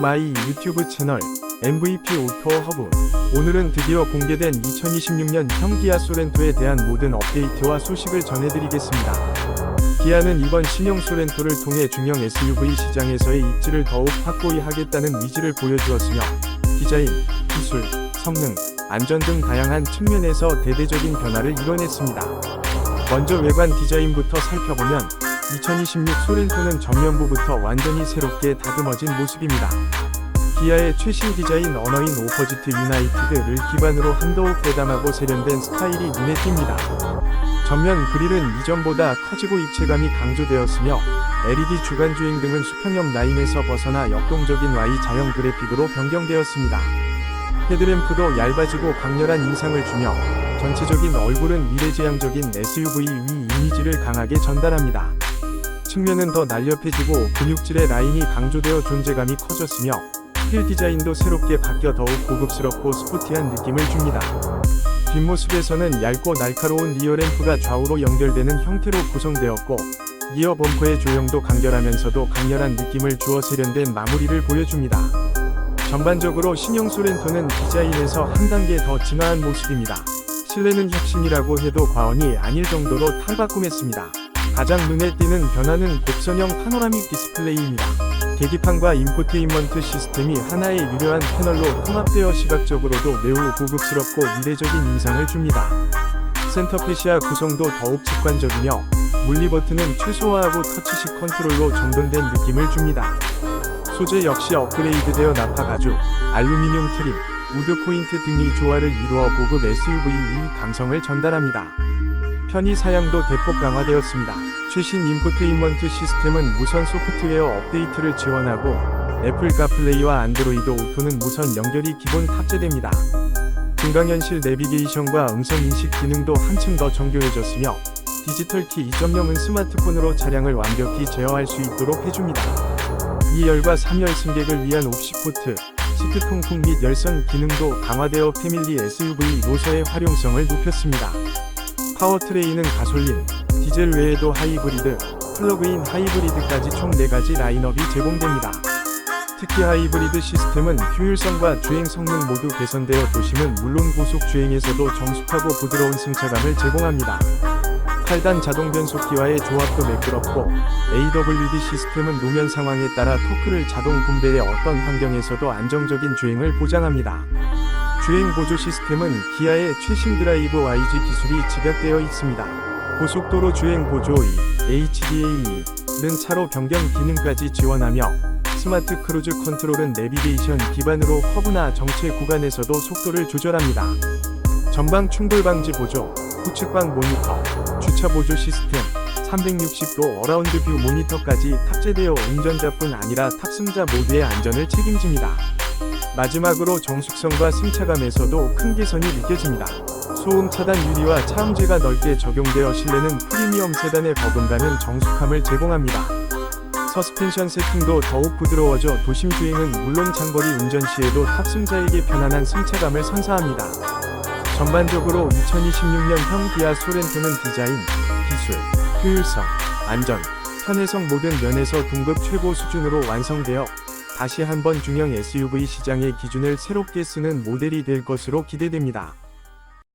마이 유튜브 채널 MVP 오토 허브 오늘은 드디어 공개된 2026년 형 기아 소렌토에 대한 모든 업데이트와 소식을 전해드리겠습니다. 기아는 이번 신형 소렌토를 통해 중형 SUV 시장에서의 입지를 더욱 확고히 하겠다는 의지를 보여주었으며 디자인, 기술, 성능, 안전 등 다양한 측면에서 대대적인 변화를 이뤄냈습니다. 먼저 외관 디자인부터 살펴보면 2026 소렌토는 전면부부터 완전히 새롭게 다듬어진 모습입니다. 기아의 최신 디자인 언어인 오퍼지트 유나이티드를 기반으로 한더욱 대담하고 세련된 스타일이 눈에 띕니다. 전면 그릴은 이전보다 커지고 입체감이 강조되었으며 LED 주간 주행 등은 수평형 라인에서 벗어나 역동적인 Y 자형 그래픽으로 변경되었습니다. 헤드램프도 얇아지고 강렬한 인상을 주며 전체적인 얼굴은 미래지향적인 SUV 위 이미지를 강하게 전달합니다. 측면은 더 날렵해지고 근육질의 라인이 강조되어 존재감이 커졌으며 휠 디자인도 새롭게 바뀌어 더욱 고급스럽고 스포티한 느낌을 줍니다. 뒷모습에서는 얇고 날카로운 리어 램프가 좌우로 연결되는 형태로 구성되었고 리어 범퍼의 조형도 간결하면서도 강렬한 느낌을 주어 세련된 마무리를 보여줍니다. 전반적으로 신형 소렌토는 디자인에서 한 단계 더 진화한 모습입니다. 실내는 혁신이라고 해도 과언이 아닐 정도로 탈바꿈했습니다. 가장 눈에 띄는 변화는 곡선형 파노라믹 디스플레이입니다. 계기판과 인포테인먼트 시스템이 하나의 유려한 패널로 통합되어 시각적으로도 매우 고급스럽고 미래적인 인상을 줍니다. 센터페시아 구성도 더욱 직관적이며 물리 버튼은 최소화하고 터치식 컨트롤로 정돈된 느낌을 줍니다. 소재 역시 업그레이드되어 나파 가죽, 알루미늄 트림, 우드 포인트 등이 조화를 이루어 고급 SUV의 감성을 전달합니다. 편의 사양도 대폭 강화되었습니다. 최신 인포테인먼트 시스템은 무선 소프트웨어 업데이트를 지원하고 애플 카플레이와 안드로이드 오토는 무선 연결이 기본 탑재됩니다. 증강현실 내비게이션과 음성 인식 기능도 한층 더 정교해졌으며 디지털 키 2.0은 스마트폰으로 차량을 완벽히 제어할 수 있도록 해줍니다. 2열과 3열 승객을 위한 옵시 포트, 시트 통풍 및 열선 기능도 강화되어 패밀리 SUV 노서의 활용성을 높였습니다. 파워트레인은 가솔린, 디젤 외에도 하이브리드, 플러그인 하이브리드까지 총 4가지 라인업이 제공됩니다. 특히 하이브리드 시스템은 효율성과 주행 성능 모두 개선되어 도심은 물론 고속 주행에서도 정숙하고 부드러운 승차감을 제공합니다. 8단 자동 변속기와의 조합도 매끄럽고 AWD 시스템은 노면 상황에 따라 토크를 자동 분배해 어떤 환경에서도 안정적인 주행을 보장합니다. 주행 보조 시스템은 기아의 최신 드라이브 YG 기술이 집약되어 있습니다. 고속도로 주행 보조 HDA는 차로 변경 기능까지 지원하며 스마트 크루즈 컨트롤은 내비게이션 기반으로 허브나 정체 구간에서도 속도를 조절합니다. 전방 충돌 방지 보조, 후측방 모니터, 주차 보조 시스템, 360도 어라운드 뷰 모니터까지 탑재되어 운전자뿐 아니라 탑승자 모두의 안전을 책임집니다. 마지막으로 정숙성과 승차감에서도 큰 개선이 느껴집니다. 소음 차단 유리와 차음재가 넓게 적용되어 실내는 프리미엄 세단의 버금가는 정숙함을 제공합니다. 서스펜션 세팅도 더욱 부드러워져 도심 주행은 물론 장거리 운전 시에도 탑승자에게 편안한 승차감을 선사합니다. 전반적으로 2026년형 기아 소렌토는 디자인, 기술, 효율성, 안전, 편의성 모든 면에서 등급 최고 수준으로 완성되어 다시 한번 중형 SUV 시장의 기준을 새롭게 쓰는 모델이 될 것으로 기대됩니다.